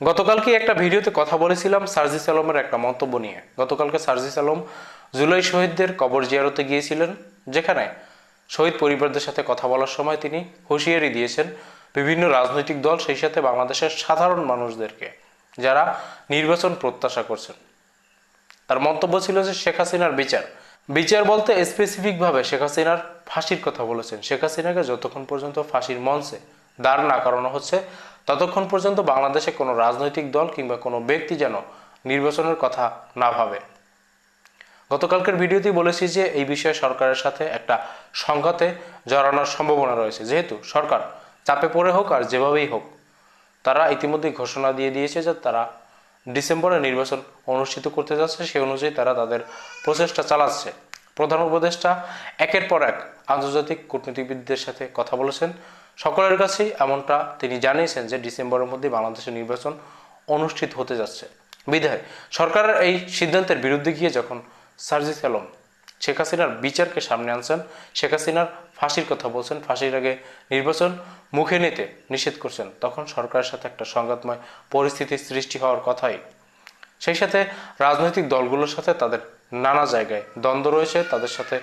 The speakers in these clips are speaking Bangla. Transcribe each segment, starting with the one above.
গতকালকে একটা ভিডিওতে কথা বলেছিলাম সার্জিস আলমের একটা মন্তব্য নিয়ে। গতকালকে সার্জিস আলম জুলাই শহীদদের কবর জিয়ারতে গিয়েছিলেন, যেখানে শহীদ পরিবারদের সাথে কথা বলার সময় তিনি হুঁশিয়ারি দিয়েছেন বিভিন্ন রাজনৈতিক দল, সেই সাথে বাংলাদেশের সাধারণ মানুষদেরকে, যারা নির্বাচন প্রত্যাশা করছেন। তার মন্তব্য ছিল যে শেখ হাসিনার বিচার। বিচার বলতে স্পেসিফিকভাবে শেখ হাসিনার ফাঁসির কথা বলেছেন। শেখ হাসিনাকে যতক্ষণ পর্যন্ত ফাঁসির মঞ্চে দাঁড় না করানো হচ্ছে ততক্ষণ পর্যন্ত বাংলাদেশে কোনো রাজনৈতিক দল কিংবা কোনো ব্যক্তি যেন নির্বাচনের কথা না ভাবে। গতকালকের ভিডিওতেই বলেছি যে এই বিষয়ে সরকারের সাথে একটা সংঘাতে জড়ানোর সম্ভাবনা রয়েছে। যেহেতু সরকার চাপে পড়ে হোক আর যেভাবেই হোক, তারা ইতিমধ্যেই ঘোষণা দিয়ে দিয়েছে যে তারা ডিসেম্বরে নির্বাচন অনুষ্ঠিত করতে যাচ্ছে। সেই অনুযায়ী তারা তাদের প্রচেষ্টা চালাচ্ছে। প্রধান উপদেষ্টা একের পর এক আন্তর্জাতিক কূটনীতিবিদদের সাথে কথা বলেছেন। সকলের কাছেই এমনটা তিনি জানিয়েছেন যে ডিসেম্বরের মধ্যে বাংলাদেশের নির্বাচন অনুষ্ঠিত হতে যাচ্ছে। বিধায় সরকারের এই সিদ্ধান্তের বিরুদ্ধে গিয়ে যখন সার্জিস আলম শেখ হাসিনার বিচারকে সামনে আনছেন, শেখ হাসিনার ফাঁসির কথা বলছেন, ফাঁসির আগে নির্বাচন মুখে নিতে নিষেধ করছেন, তখন সরকারের সাথে একটা সংঘাতময় পরিস্থিতির সৃষ্টি হওয়ার কথাই। সেই সাথে রাজনৈতিক দলগুলোর সাথে তাদের নানা জায়গায় দ্বন্দ্ব রয়েছে, তাদের সাথে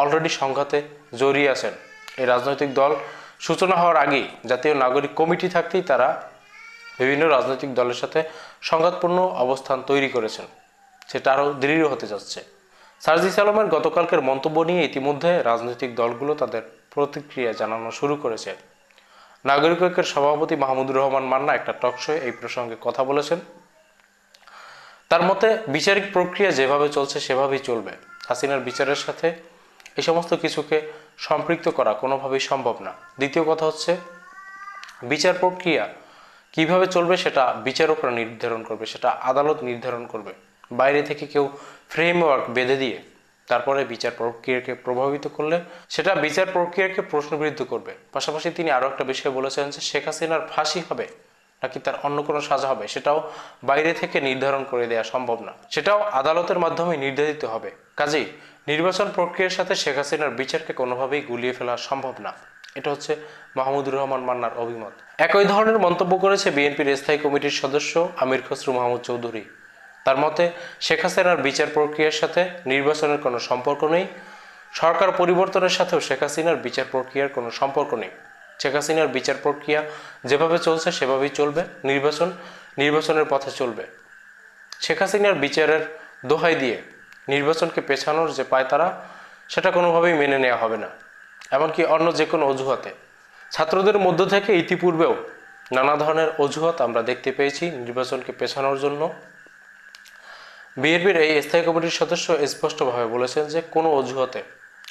অলরেডি সংঘাতে জড়িয়ে আছেন। এই রাজনৈতিক দল সূচনা হওয়ার আগেই জাতীয় নাগরিক কমিটি থাকতেই তারা বিভিন্ন রাজনৈতিক দলের সাথে সংঘাতপূর্ণ অবস্থান তৈরি করেছেন। সেটা আরও দৃঢ় হতে যাচ্ছে। সার্জিস আলমের গতকালকের মন্তব্য নিয়ে ইতিমধ্যে রাজনৈতিক দলগুলো তাদের প্রতিক্রিয়া জানানো শুরু করেছে। নাগরিক ঐক্যের সভাপতি মাহমুদুর রহমান মান্না একটা টকশোয়ে এই প্রসঙ্গে কথা বলেছেন। তার মতে, বিচারিক প্রক্রিয়া যেভাবে চলছে সেভাবেই চলবে। হাসিনার বিচারের সাথে এই সমস্ত কিছুকে সম্পৃক্ত করা কোনোভাবেই সম্ভব না। দ্বিতীয় কথা হচ্ছে, বিচার প্রক্রিয়া কীভাবে চলবে সেটা বিচারকরা নির্ধারণ করবে, সেটা আদালত নির্ধারণ করবে। বাইরে থেকে কেউ ফ্রেমওয়ার্ক বেঁধে দিয়ে তারপরে বিচার প্রক্রিয়াকে প্রভাবিত করলে সেটা বিচার প্রক্রিয়াকে প্রশ্নবিদ্ধ করবে। পাশাপাশি তিনি আরও একটা বিষয় বলেছেন যে শেখ হাসিনার ফাঁসি হবে নাকি তার অন্য কোনো সাজা হবে সেটাও বাইরে থেকে নির্ধারণ করে দেওয়া সম্ভব না। সেটাও আদালতের মাধ্যমে নির্ধারিত হবে। কাজেই নির্বাচন প্রক্রিয়ার সাথে শেখ হাসিনার বিচারকে কোনোভাবেই গুলিয়ে ফেলা সম্ভব না। এটা হচ্ছে মাহমুদুর রহমান মান্নার অভিমত। একই ধরনের মন্তব্য করেছে বিএনপির স্থায়ী কমিটির সদস্য আমির খসরু মাহমুদ চৌধুরী। তার মতে, শেখ হাসিনার বিচার প্রক্রিয়ার সাথে নির্বাচনের কোনো সম্পর্ক নেই। সরকার পরিবর্তনের সাথেও শেখ হাসিনার বিচার প্রক্রিয়ার কোনো সম্পর্ক নেই। শেখ হাসিনার বিচার প্রক্রিয়া যেভাবে চলছে, সেভাবেই চলবে নির্বাচন। নির্বাচনের পথে চলবে। শেখ হাসিনার বিচারের দোহাই দিয়ে নির্বাচনকে পেছানোর যে পায় তারা, সেটা কোনোভাবেই মেনে নেওয়া হবে না। এমনকি অন্য যে কোনো অজুহাতে। ছাত্রদের মধ্য থেকে ইতিপূর্বেও নানা ধরনের অজুহাত আমরা দেখতে পেয়েছি নির্বাচনকে পেছানোর জন্য। বিএনপির এই স্থায়ী কমিটির সদস্য স্পষ্টভাবে বলেছেন যে কোনো অজুহাতে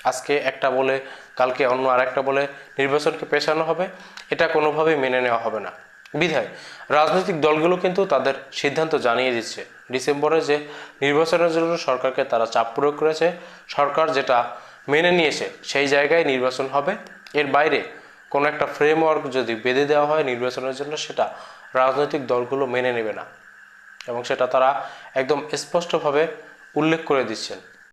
আজকে একটা বলে, কালকে অন্য আরেকটা বলে নির্বাচনকে পেছানো হবে, এটা কোনোভাবেই মেনে নেওয়া হবে না। বিধায়। রাজনৈতিক দলগুলো কিন্তু তাদের সিদ্ধান্ত জানিয়ে দিচ্ছে। ডিসেম্বরে যে নির্বাচনের জন্য সরকারকে তারা চাপ প্রয়োগ করেছে, সরকার যেটা মেনে নিয়েছে সেই জায়গায় নির্বাচন হবে। এর বাইরে কোনো একটা ফ্রেমওয়ার্ক যদি বেঁধে দেওয়া হয় নির্বাচনের জন্য, সেটা রাজনৈতিক দলগুলো মেনে নেবে না। এবং সেটা তারা একদম স্পষ্টভাবে উল্লেখ করে দিচ্ছেন।